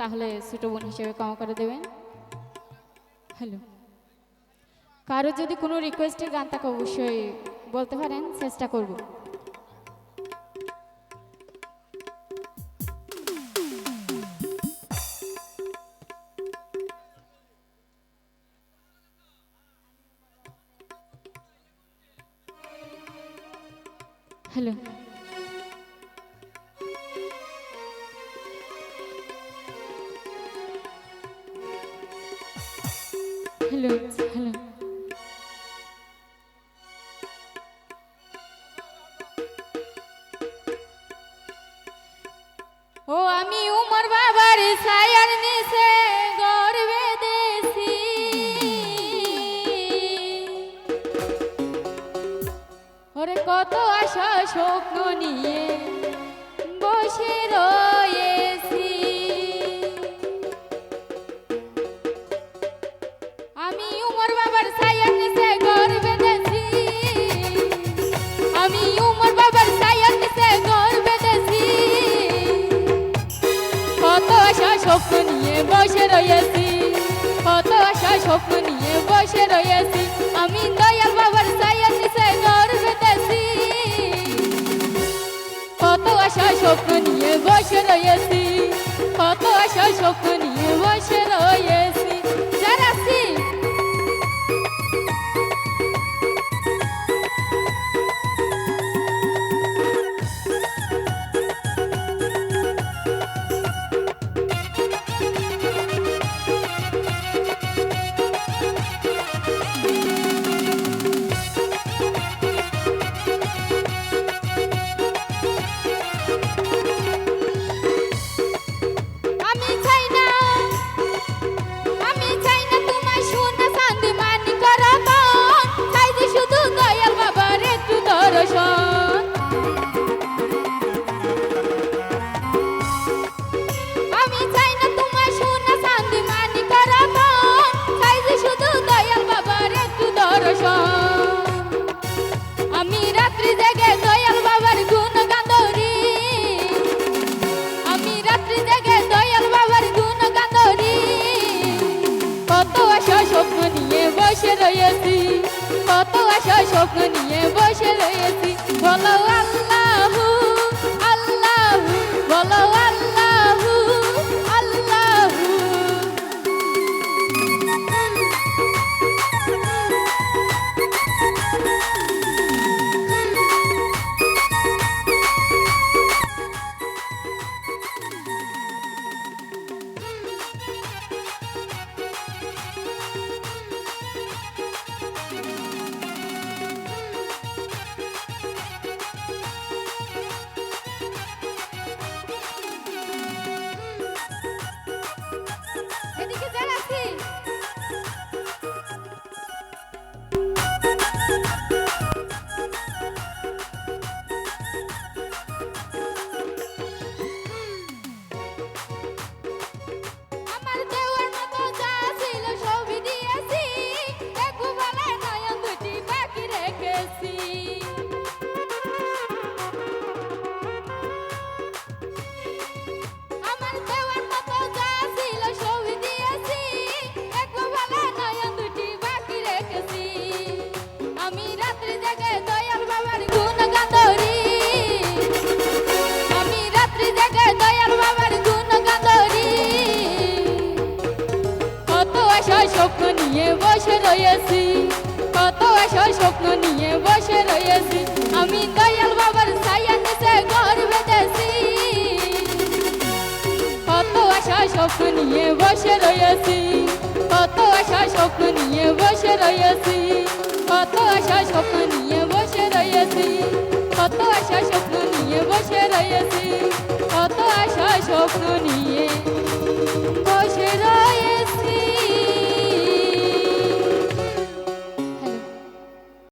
তাহলে ছোটো বোন হিসেবে ক্ষমা করে দেবেন। হ্যালো কারও যদি কোনো রিকোয়েস্টের গান থাকে অবশ্যই বলতে পারেন, চেষ্টা করব। Hello hello hello. ও, আমি উমর বাবার ছায়ার নিচে গর্বে দেশি ওরে, কত আশা, স্বপ্ন নিয়ে স্বপ্ন নিয়ে বসে রয়েছি। কত আশা স্বপ্ন নিয়ে বসে রয়েছি। আমি দয়াল আশা স্বপ্ন নিয়ে বসে রয়েছি। কত আশা স্বপ্ন নিয়ে বসে রয়েছি। বলো আল্লাহু কত আশা স্বপ্ন নিয়ে বসে রয়েছি। কত আশা স্বপ্ন নিয়ে বসে রয়েছি। আমি দয়াল বাবার ছায়া নিচে ঘর বেঁধেছি। কত আশা স্বপ্ন নিয়ে বসে রয়েছি। কত আশা স্বপ্ন নিয়ে বসে রয়েছি। কত আশা স্বপ্ন নিয়ে বসে রয়েছি। কত আশা স্বপ্ন নিয়ে বসে রয়েছি। কত আশা স্বপ্ন নিয়ে